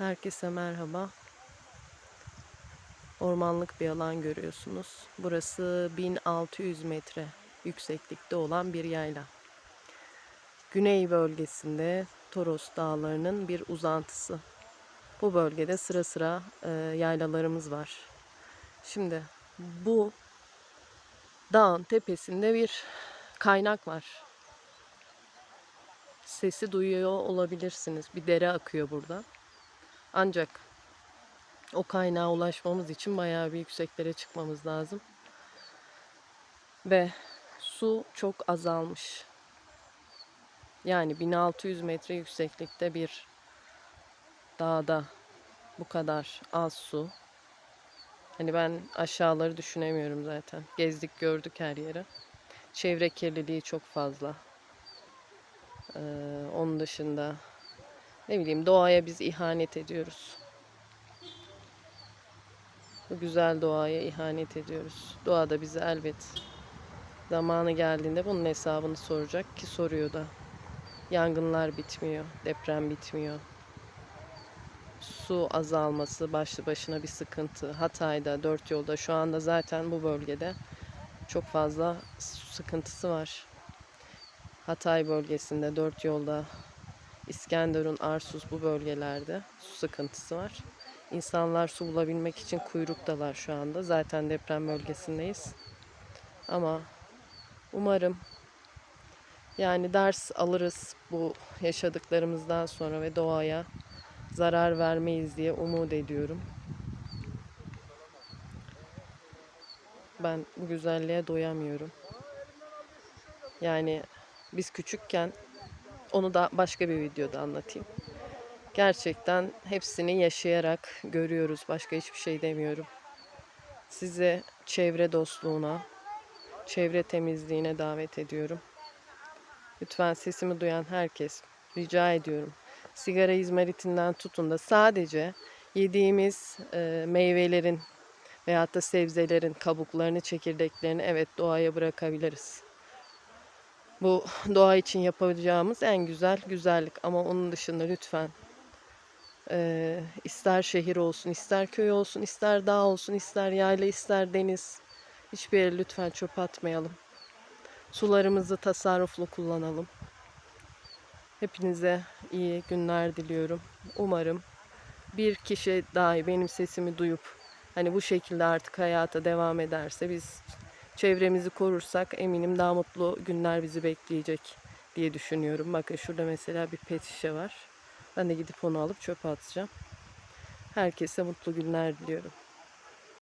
Herkese merhaba. Ormanlık bir alan görüyorsunuz. Burası 1600 metre yükseklikte olan bir yayla. Güney bölgesinde Toros Dağları'nın bir uzantısı. Bu bölgede sıra sıra e, yaylalarımız var. Şimdi bu dağın tepesinde bir kaynak var. Sesi duyuyor olabilirsiniz. Bir dere akıyor burada. Ancak o kaynağa ulaşmamız için bayağı bir yükseklere çıkmamız lazım. Ve su çok azalmış. Yani 1600 metre yükseklikte bir dağda bu kadar az su. Hani ben aşağıları düşünemiyorum zaten. Gezdik gördük her yeri. Çevre kirliliği çok fazla. Ee, onun dışında ne bileyim doğaya biz ihanet ediyoruz. Bu güzel doğaya ihanet ediyoruz. Doğa da bize elbet zamanı geldiğinde bunun hesabını soracak ki soruyor da. Yangınlar bitmiyor, deprem bitmiyor. Su azalması başlı başına bir sıkıntı. Hatay'da, dört yolda şu anda zaten bu bölgede çok fazla su sıkıntısı var. Hatay bölgesinde, dört yolda, İskenderun, Arsuz bu bölgelerde su sıkıntısı var. İnsanlar su bulabilmek için kuyruktalar şu anda. Zaten deprem bölgesindeyiz. Ama umarım yani ders alırız bu yaşadıklarımızdan sonra ve doğaya zarar vermeyiz diye umut ediyorum. Ben bu güzelliğe doyamıyorum. Yani biz küçükken onu da başka bir videoda anlatayım. Gerçekten hepsini yaşayarak görüyoruz. Başka hiçbir şey demiyorum. Sizi çevre dostluğuna, çevre temizliğine davet ediyorum. Lütfen sesimi duyan herkes rica ediyorum. Sigara izmaritinden tutun da sadece yediğimiz e, meyvelerin veyahut da sebzelerin kabuklarını, çekirdeklerini evet doğaya bırakabiliriz. Bu doğa için yapacağımız en güzel güzellik ama onun dışında lütfen e, ister şehir olsun, ister köy olsun, ister dağ olsun, ister yayla, ister deniz hiçbir yere lütfen çöp atmayalım. Sularımızı tasarruflu kullanalım. Hepinize iyi günler diliyorum. Umarım bir kişi dahi benim sesimi duyup hani bu şekilde artık hayata devam ederse biz çevremizi korursak eminim daha mutlu günler bizi bekleyecek diye düşünüyorum. Bakın şurada mesela bir pet şişe var. Ben de gidip onu alıp çöpe atacağım. Herkese mutlu günler diliyorum.